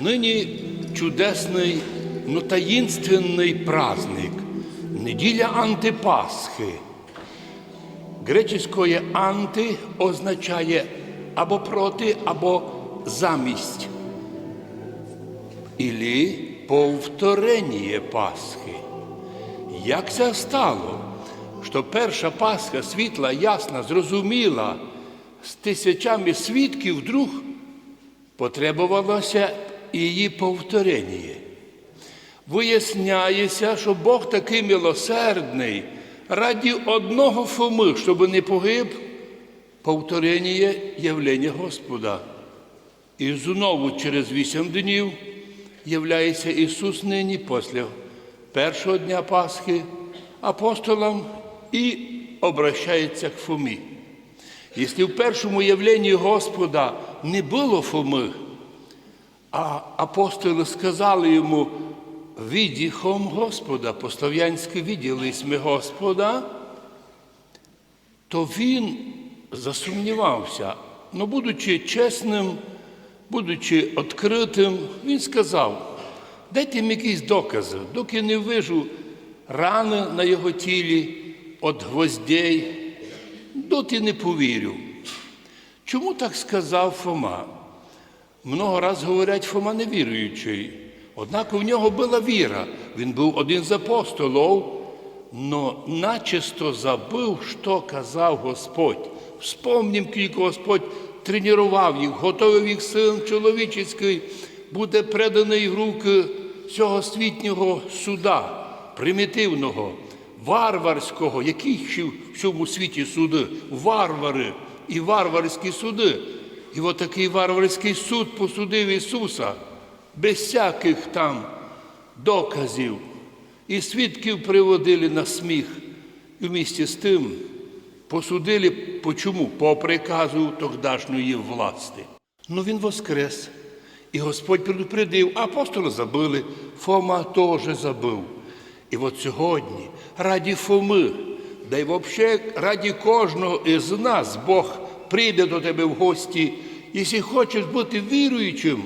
Нині чудесний, но таїнственний праздник, неділя антипасхи. Греческое анти означає або проти, або замість. Ілі повторення Пасхи. Як це стало, що перша Пасха світла, ясна, зрозуміла, з тисячами свідків вдруг потребувалося її повторення. Виясняється, що Бог такий милосердний раді одного Фоми, щоб не погиб, повторення явлення Господа. І знову через вісім днів являється Ісус нині після першого дня Пасхи апостолам і обращається к Фомі. Якщо в першому явленні Господа не було Фоми, а апостоли сказали йому, відіхом Господа, по-слов'янськи виділи ми Господа, то він засумнівався. Ну, будучи чесним, будучи відкритим, він сказав, дайте мені якісь докази, доки не вижу рани на його тілі від гвоздей, доти не повірю. Чому так сказав Фома? Много раз говорять, Фома невіруючий. Однак у нього була віра. Він був один з апостолів, но начисто забув, що казав Господь. Вспомнім, кілька Господь тренував їх, готовив їх син чоловічий, буде преданий в руки цього світнього суда, примітивного, варварського, які в цьому світі суди, варвари і варварські суди. І от такий варварський суд посудив Ісуса без всяких там доказів. І свідків приводили на сміх. І вмісті з тим посудили, по чому? По приказу тогдашньої власти. Ну він воскрес. І Господь предупредив, апостоли забили, Фома теж забив. І от сьогодні, раді Фоми, да й взагалі раді кожного із нас Бог прийде до тебе в гості. Якщо хочеш бути віруючим,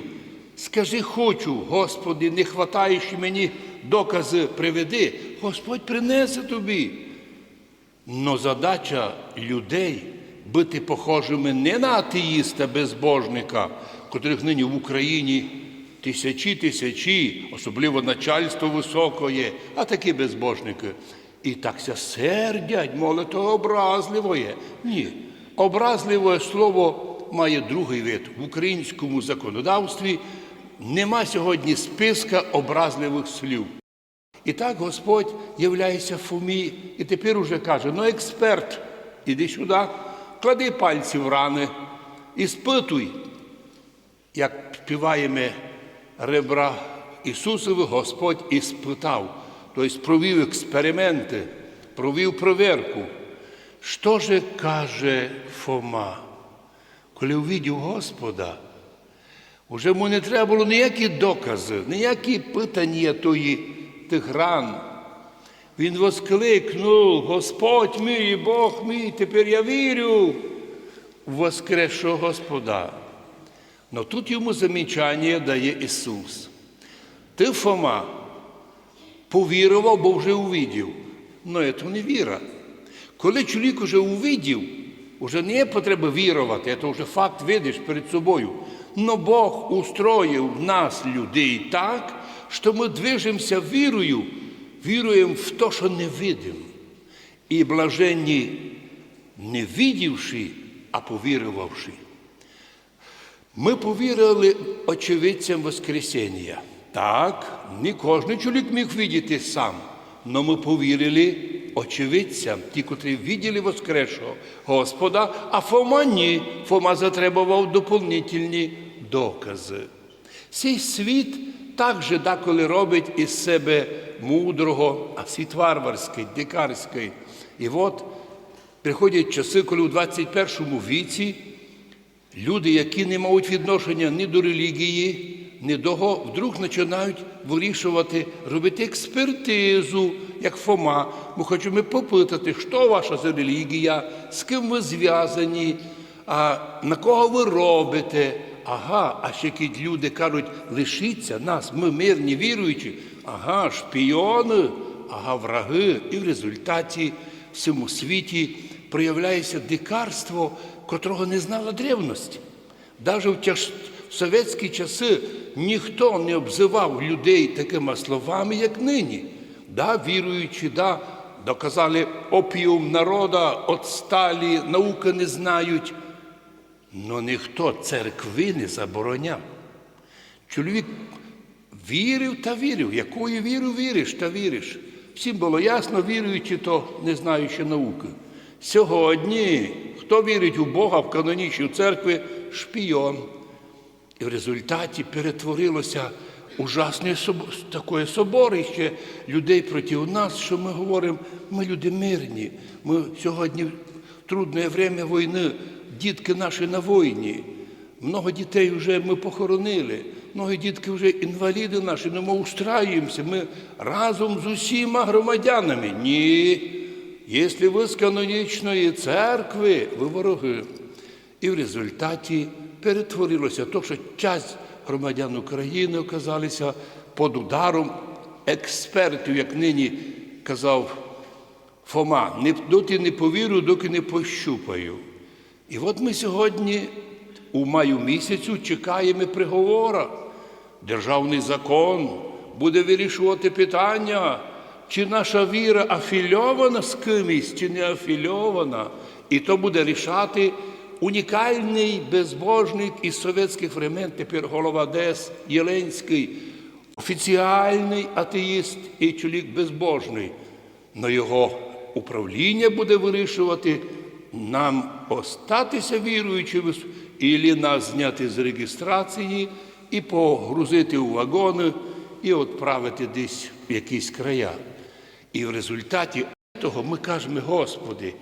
скажи хочу, Господи, не хватаючи мені докази приведи, Господь принесе тобі. Но задача людей бути похожими не на атеїста, безбожника, котрих нині в Україні тисячі тисячі, особливо начальство високое, а такі безбожники. І такся сердять, моли, образливо є. Ні, образливе слово має другий вид. В українському законодавстві нема сьогодні списка образливих слів. І так Господь являється Фомі, і тепер уже каже: ну, експерт, іди сюди, клади пальці в рани і спитуй, як співаємо ребра Ісусові, Господь і спитав, тобто провів експерименти, провів проверку. Що же каже Фома? Коли увидів Господа, вже йому не треба було ніякі докази, ніякі питання тої тих ран. Він воскликнув, Господь мій, Бог мій, тепер я вірю в воскресшого Господа. Но тут йому замічання дає Ісус. Ти, Фома, повірував, бо вже увидів. Но це не віра. Коли чоловік вже увидів, вже не є потреба вірувати, це вже факт видиш перед собою. Но Бог устроїв нас, людей, так, що ми движемося вірою, віруємо в те, що не видимо. І блаженні, не видівши, а повірувавши. Ми повірили очевидцям Воскресіння. Так, не кожен чоловік міг видіти сам, але ми повірили очевидцям, ті, котрі виділи Воскресшого Господа, а Фома ні. Фома затребував доповнительні докази. Цей світ також деколи робить із себе мудрого, а світ варварський, дикарський. І от приходять часи, коли у 21 віці люди, які не мають відношення ні до релігії, ні до вдруг починають вирішувати, робити експертизу, як Фома. Ми хочемо попитати, що ваша за релігія, з ким ви зв'язані, а на кого ви робите, ага, а ще якісь люди кажуть, лишіться нас, ми мирні віруючі, ага, шпіони, ага, враги. І в результаті в всьому світі проявляється дикарство, котрого не знала древності. Навіть в, тяж... в совєтські часи ніхто не обзивав людей такими словами, як нині. Да, віруючі, да, доказали опіум народа, отсталі, науки не знають. Но ніхто церкви не забороняв. Чоловік вірив та вірив. Якою віру віриш, та віриш. Всім було ясно, віруючи, то не знаючи науки. Сьогодні, хто вірить у Бога в канонічній церкві, шпійон. І в результаті перетворилося ужасне таке соборище людей проти нас, що ми говоримо, ми люди мирні. Ми сьогодні в трудне время війни, дітки наші на війні. Много дітей вже ми похоронили, много дітки вже інваліди наші, ну ми устраюємося, ми разом з усіма громадянами. Ні. Якщо ви з канонічної церкви, ви вороги. І в результаті перетворилося то, що часть громадян України оказалися під ударом експертів, як нині казав Фома, не, доти не повірю, доки не пощупаю. І от ми сьогодні у маю місяцю чекаємо приговора. Державний закон буде вирішувати питання, чи наша віра афільована з кимось, чи не афільована. І то буде рішати унікальний безбожник із совєтських времен, тепер голова ДЕС Єленський, офіціальний атеїст і чоловік безбожний. Но його управління буде вирішувати, нам остатися віруючими, і нас зняти з реєстрації і погрузити у вагони і відправити десь в якісь края. І в результаті того ми кажемо, Господи,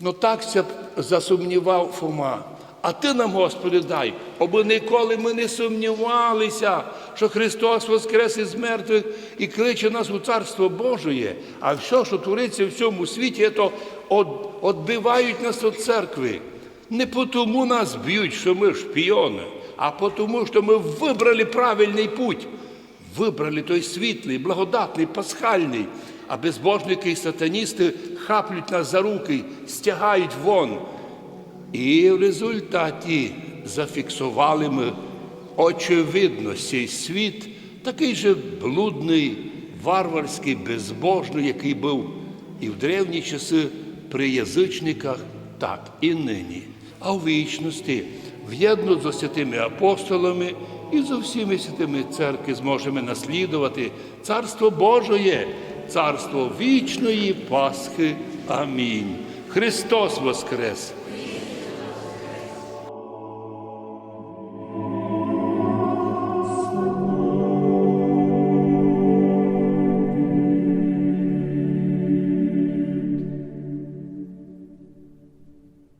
ну так ся б засумнівав Фома. А ти нам, Господи, дай, аби ніколи ми не сумнівалися, що Христос воскрес із мертвих і кличе нас у Царство Божє, а все, що твориться в цьому світі, то відбивають нас від церкви. Не тому нас б'ють, що ми шпіони, а тому, що ми вибрали правильний путь. Вибрали той світлий, благодатний, пасхальний, а безбожники і сатаністи хаплють нас за руки, стягають вон. І в результаті зафіксували ми очевидно цей світ, такий же блудний, варварський, безбожний, який був і в древні часи при язичниках, так і нині. А в вічності, в'єдно з святими апостолами і з усіми святими церкви зможемо наслідувати Царство Божоє, Царство вічної Пасхи. Амінь. Христос Воскрес!